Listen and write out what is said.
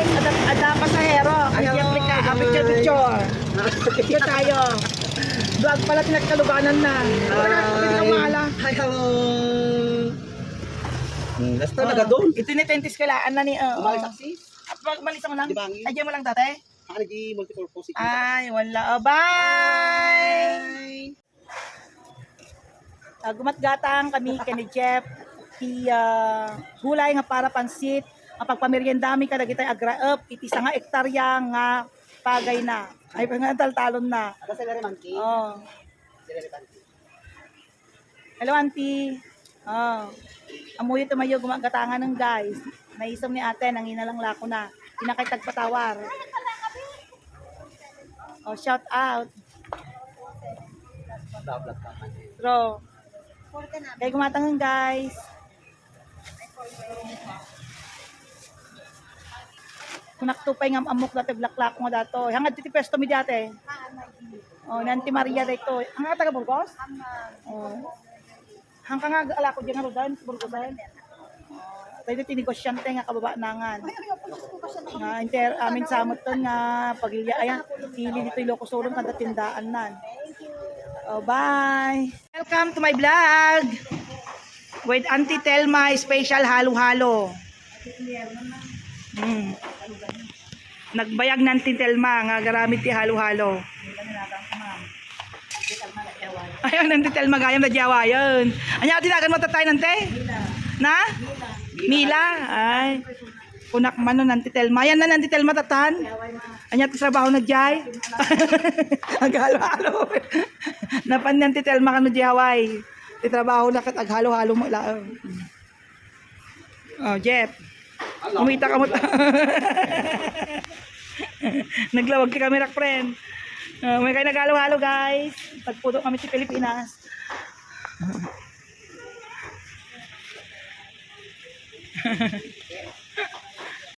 ada, ada pasahero. Ay, siyempre ka, ah, picture, picture. Picture tayo. Vlog pala tinagkaluganan na. Wala, hindi ka mahala. Hi, hello. Hmm, Basta Oo. naga doon. Ito ni Tentis kailangan na ni... Uh, Umalis malis mo lang. Di Adyan mo lang dati. Ano di multipurpose? Ay, wala. Oh, bye! Uh, gumatgatang kami kani Jeff. Ti uh, hulay nga para pansit. Ang pagpameriendami ka dagitay agraep. Iti sa nga ektarya nga pagay na. Ay, nga taltalon na. Ada sila rin monkey. Oh. Sila rin monkey. Hello, auntie. Oh. Amuyo tumayo gumagatangan ng guys. Naisam ni ate, nangina lang lako na. Pinakay tagpatawar. Oh, shout out. Bro. Kaya gumatangan guys. Kunak tupay nga amok dati blaklak nga dato. Hangad titi pesto mi dati. Oh, nanti Maria dito. Ang taga Burgos? Oh. Hang ka nga ala ko diyan rodan, Burgosan. Tayo ti negosyante nga kababa nangan. Nga inter amin samot ton nga pagilya ayan pili dito Ilocos Sur kada tindaan nan. Oh, bye. Welcome to my vlog. With Auntie Telma special halo-halo. Mm. Nagbayag ng Auntie Telma nga garamit ti halo-halo. Ayun, Auntie Telma gayam na diyawa yun. Anya tinagan mo tatay nante? Na? Mila. Ay. Kunak man nun, Auntie Telma. Yan na, Auntie Telma, tatan. Anya, trabaho na jay. Aghalo-halo. Napan ni Auntie Telma kano di Hawaii. Ti trabaho na kat aghalo-halo mo. Oh, Jeff. Kumita ka mo. Naglawag ka kami, friend. Uh, may kayo naghalo-halo, guys. Pagputo kami sa Pilipinas.